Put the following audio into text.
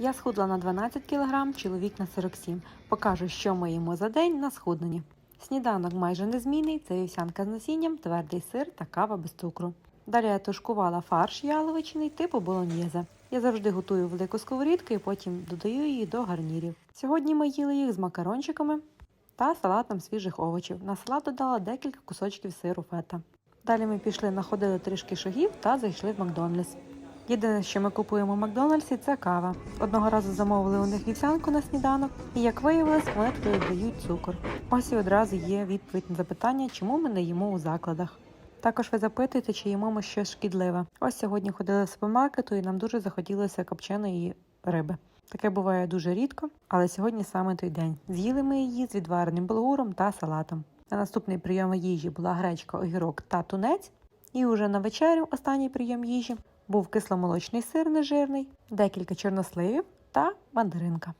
Я схудла на 12 кг, чоловік на 47. Покажу, що ми їмо за день на схудненні. Сніданок майже незмінний, це вівсянка з насінням, твердий сир та кава без цукру. Далі я тушкувала фарш яловичний типу болоньєзе. Я завжди готую велику сковорідку і потім додаю її до гарнірів. Сьогодні ми їли їх з макарончиками та салатом свіжих овочів. На салат додала декілька кусочків сиру фета. Далі ми пішли, находили трішки шагів та зайшли в Макдональдс. Єдине, що ми купуємо в Макдональдсі, це кава. Одного разу замовили у них вівсянку на сніданок, і як виявилось, вони туди додають цукор. Ось і одразу є відповідь на запитання, чому ми не їмо у закладах. Також ви запитуєте, чи їмо ми щось шкідливе. Ось сьогодні ходили в супермаркету, і нам дуже захотілося копченої риби. Таке буває дуже рідко, але сьогодні саме той день. З'їли ми її з відвареним булгуром та салатом. На наступний прийом їжі була гречка, огірок та тунець. І уже на вечерю, останній прийом їжі, був кисломолочний сир нежирний, декілька чорносливів та мандаринка.